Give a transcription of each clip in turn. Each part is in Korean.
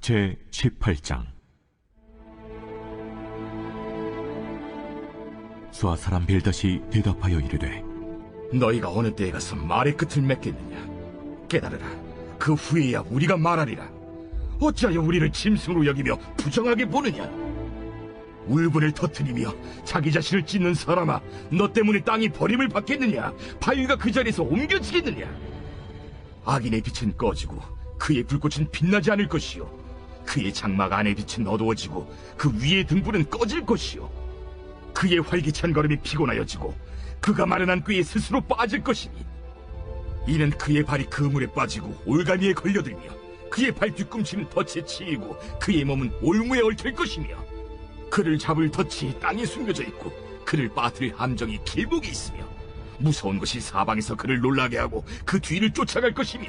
제 18장. 수아 사람 빌닷이 대답하여 이르되 너희가 어느 때에 가서 말의 끝을 맺겠느냐? 깨달으라. 그 후에야 우리가 말하리라. 어찌하여 우리를 짐승으로 여기며 부정하게 보느냐? 울분을 터뜨리며 자기 자신을 찢는 사람아 너 때문에 땅이 버림을 받겠느냐? 바위가 그 자리에서 옮겨지겠느냐? 악인의 빛은 꺼지고 그의 불꽃은 빛나지 않을 것이요 그의 장막 안의 빛은 어두워지고 그 위의 등불은 꺼질 것이요. 그의 활기찬 걸음이 피곤하여지고 그가 마련한 꾀에 스스로 빠질 것이니 이는 그의 발이 그물에 빠지고 올가미에 걸려들며 그의 발 뒤꿈치는 덫에 치이고 그의 몸은 올무에 얽힐 것이며 그를 잡을 덫이 땅에 숨겨져 있고 그를 빠뜨릴 함정이 길목에 있으며 무서운 것이 사방에서 그를 놀라게 하고 그 뒤를 쫓아갈 것이며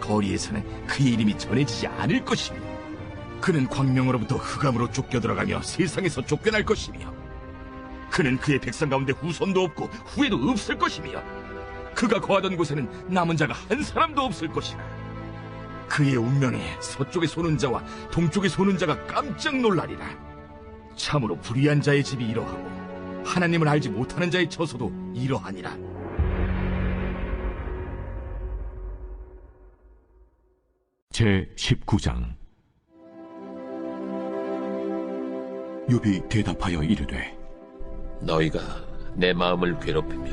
거리에서는 그의 이름이 전해지지 않을 것이며 그는 광명으로부터 흑암으로 쫓겨 들어가며 세상에서 쫓겨날 것이며 그는 그의 백성 가운데 후손도 없고 후회도 없을 것이며 그가 거하던 곳에는 남은 자가 한 사람도 없을 것이라. 그의 운명에 서쪽에 소는 자와 동쪽에 소는 자가 깜짝 놀라리라. 참으로 불의한 자의 집이 이러하고 하나님을 알지 못하는 자의 처소도 이러하니라 제 19장 욥이 대답하여 이르되 너희가 내 마음을 괴롭히며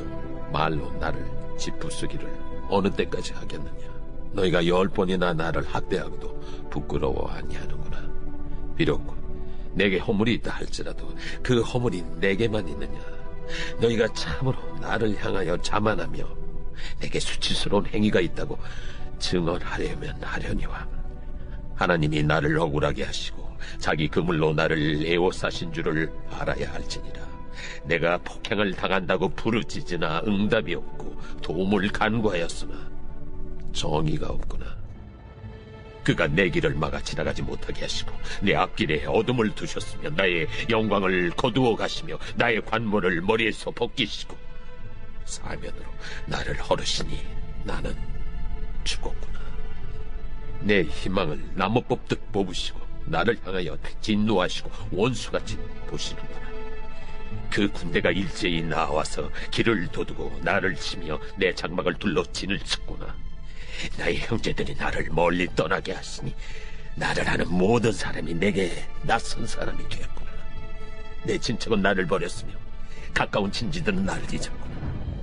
말로 나를 짚부수기를 어느 때까지 하겠느냐? 너희가 열 번이나 나를 학대하고도 부끄러워 아니하는구나. 비록 내게 허물이 있다 할지라도 그 허물이 내게만 있느냐? 너희가 참으로 나를 향하여 자만하며 내게 수치스러운 행위가 있다고 증언하려면 하려니와 하나님이 나를 억울하게 하시고 자기 그물로 나를 에워싸신 줄을 알아야 할지니라. 내가 폭행을 당한다고 부르짖으나 응답이 없고 도움을 간구하였으나 정의가 없구나. 그가 내 길을 막아 지나가지 못하게 하시고 내 앞길에 어둠을 두셨으며 나의 영광을 거두어 가시며 나의 관모를 머리에서 벗기시고 사면으로 나를 허르시니 나는 죽었구나. 내 희망을 나무 뽑듯 뽑으시고 나를 향하여 진노하시고 원수같이 보시는구나. 그 군대가 일제히 나와서 길을 도두고 나를 치며 내 장막을 둘러 진을 쳤구나. 나의 형제들이 나를 멀리 떠나게 하시니 나를 아는 모든 사람이 내게 낯선 사람이 되었구나. 내 친척은 나를 버렸으며 가까운 친지들은 나를 잊었구나.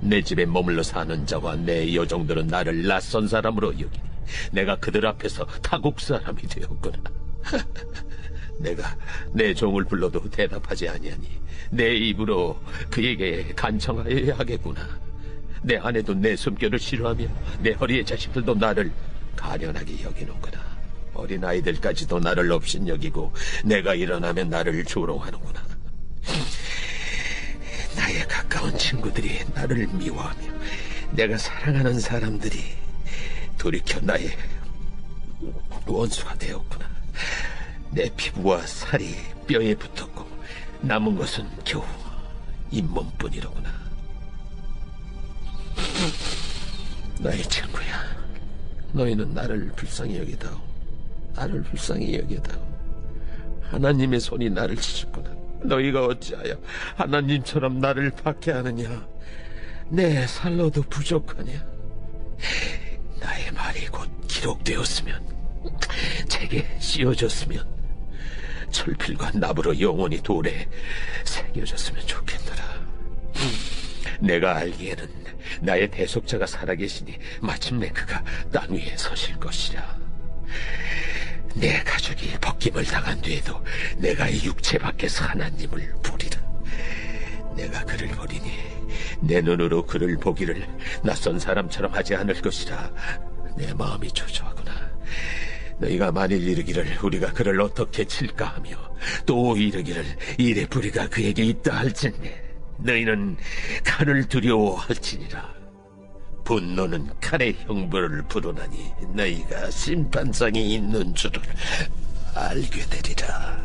내 집에 머물러 사는 자와 내 여종들은 나를 낯선 사람으로 여기니 내가 그들 앞에서 타국 사람이 되었구나. 내가 내 종을 불러도 대답하지 아니하니 내 입으로 그에게 간청하여야 하겠구나. 내 아내도 내 숨결을 싫어하며 내 허리의 자식들도 나를 가련하게 여기는구나. 어린 아이들까지도 나를 없인 여기고 내가 일어나면 나를 조롱하는구나. 가까운 친구들이 나를 미워하며 내가 사랑하는 사람들이 돌이켜 나의 원수가 되었구나. 내 피부와 살이 뼈에 붙었고 남은 것은 겨우 잇몸뿐이로구나. 나의 친구야, 너희는 나를 불쌍히 여기다오. 나를 불쌍히 여기다오. 하나님의 손이 나를 치셨구나. 너희가 어찌하여 하나님처럼 나를 박해하느냐? 내 살로도 부족하냐? 나의 말이 곧 기록되었으면, 책에 씌워졌으면, 철필과 나무로 영원히 돌에 새겨졌으면 좋겠더라. 내가 알기에는 나의 대속자가 살아계시니 마침내 그가 땅 위에 서실 것이라. 내 가족이 벗김을 당한 뒤에도 내가 이 육체 밖에서 하나님을 부리라. 내가 그를 버리니 내 눈으로 그를 보기를 낯선 사람처럼 하지 않을 것이라. 내 마음이 초조하구나. 너희가 만일 이르기를 우리가 그를 어떻게 칠까 하며 또 이르기를 이래 불의가 그에게 있다 할진 너희는 칼을 두려워할지니라 분노는 칼의 형벌을 부르나니 너희가 심판장이 있는 줄을 알게 되리라